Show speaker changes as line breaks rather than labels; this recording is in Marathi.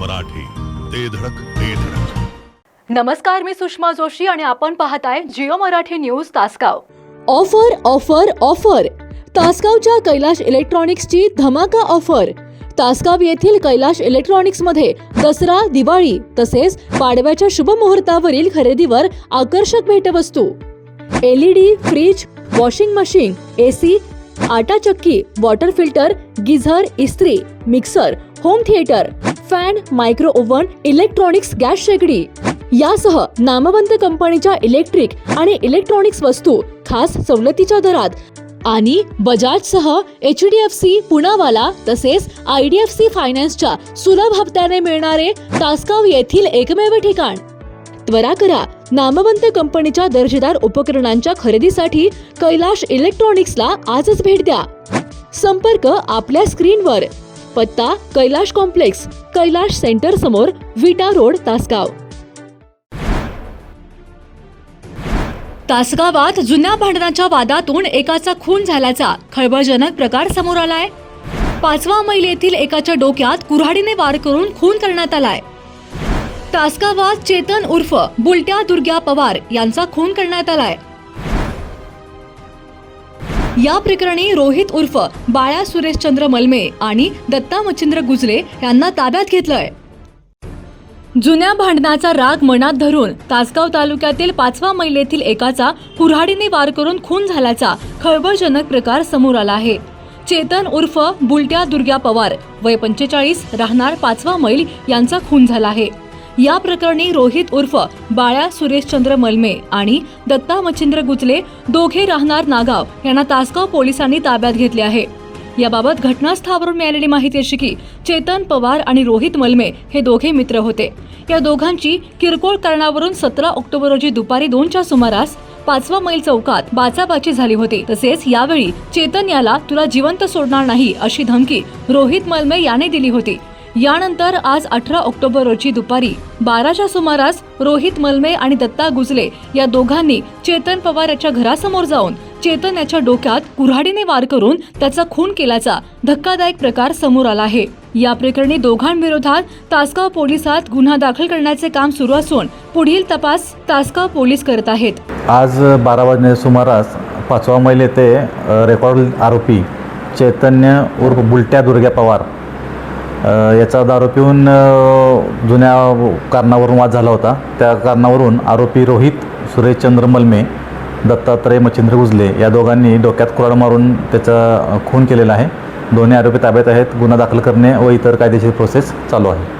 मराठी. ते धडक ते धडक.
नमस्कार मी सुषमा जोशी आणि आपण पाहताय Jio Marathi news Tasgaon.
Offer offer offer. तासगावच्या Kailash इलेक्ट्रॉनिक्सची धमाका ऑफर. तासगाव येथील कैलाश इलेक्ट्रॉनिक्समध्ये दसरा दिवाळी तसेच पाडव्याच्या शुभ मुहूर्तावरील खरेदीवर आकर्षक भेटवस्तू. LED fridge washing machine AC आटा चक्की वॉटर फिल्टर गिझर इस्त्री mixer home theatre. Fan micro oven electronics gas शेगडी. यासह नामवंत कंपनीच्या इलेक्ट्रिक आणि इलेक्ट्रॉनिक्स वस्तू खास सवलतीच्या दरात. आणि बजाज सह H D F C Poonawalla तसेच आय डी एफ सी फायनान्सच्या सुलभ हप्त्याने मिळणारे तासगाव येथील एकमेव ठिकाण. त्वरा करा नामवंत कंपनीच्या दर्जेदार उपकरणांच्या खरेदीसाठी कैलाश इलेक्ट्रॉनिक्सला आजच भेट द्या. संपर्क आपल्या स्क्रीनवर. पत्ता कैलाश कॉम्प्लेक्स कैलाश सेंटर समोर विटा रोड तासगाव. तासगावात जुन्या भांडणाच्या वादातून एकाचा खून झाल्याचा खळबळजनक प्रकार समोर आलाय. पाचवा मैल येथील एकाच्या डोक्यात कुऱ्हाडीने वार करून खून करण्यात आलाय. तासगावात चेतन उर्फ बुलट्या दुर्ग्या पवार यांचा खून करण्यात आलाय. या प्रकरणी रोहित उर्फ बाळा सुरेशचंद्र मलमे आणि दत्ता मच्छिंद्र गुजरे यांना ताब्यात घेतलंय. जुन्या भांडणाचा राग मनात धरून तासगाव तालुक्यातील पाचवा मैलेतील एकाचा कुऱ्हाडीने वार करून खून झाल्याचा खळबळजनक प्रकार समोर आला आहे. चेतन उर्फ बुलट्या दुर्ग्या पवार वय पंचेचाळीस राहणार पाचवा मैल यांचा खून झाला आहे. या प्रकरणी रोहित उर्फ बाळ्या सुरेशचंद्र मलमे आणि दत्ता मच्छिंद्र गुजले दोघे राहणार नागाव यांना तासगाव पोलिसांनी ताब्यात घेतले आहे. याबाबत घटनास्थळावरून मिळालेली माहिती अशी की चेतन पवार आणि रोहित मलमे हे दोघे मित्र होते. या दोघांची किरकोळ कारणावरून सतरा ऑक्टोबर रोजी दुपारी दोनच्या सुमारास पाचवा मैल चौकात बाचाबाची झाली होती. तसेच यावेळी चेतन याला तुला जिवंत सोडणार नाही अशी धमकी रोहित मलमे याने दिली होती. यानंतर आज अठरा ऑक्टोबर रोजी दुपारी बाराच्या सुमारास रोहित मलमे आणि दत्ता गुजले या दोघांनी चेतन पवार याच्या घरासमोर जाऊन चेतन याच्या डोक्यात कुऱ्हाडीने वार करून त्याचा खून केल्याचा धक्कादायक प्रकार समोर आला आहे. या प्रकरणी दोघांविरोधात तासगाव पोलिसात गुन्हा दाखल करण्याचे काम सुरू असून पुढील तपास तासगाव पोलीस करत आहेत.
आज बारा वाजण्या सुमारास पाचवा मैल येथे रेकॉर्ड आरोपी चैतन्य उर्फ बुलट्या दुर्ग्या पवार याचा दारू पिऊन जुन्या कारणावरून वाद झाला होता. त्या कारणावरून आरोपी रोहित सुरेशचंद्र मलमे दत्तात्रय मच्छिंद्र उजले या दोघांनी डोक्यात कुराड मारून त्याचा खून केलेला आहे. दोन्ही आरोपी ताब्यात आहेत. गुन्हा दाखल करणे व इतर कायदेशीर प्रोसेस चालू आहे.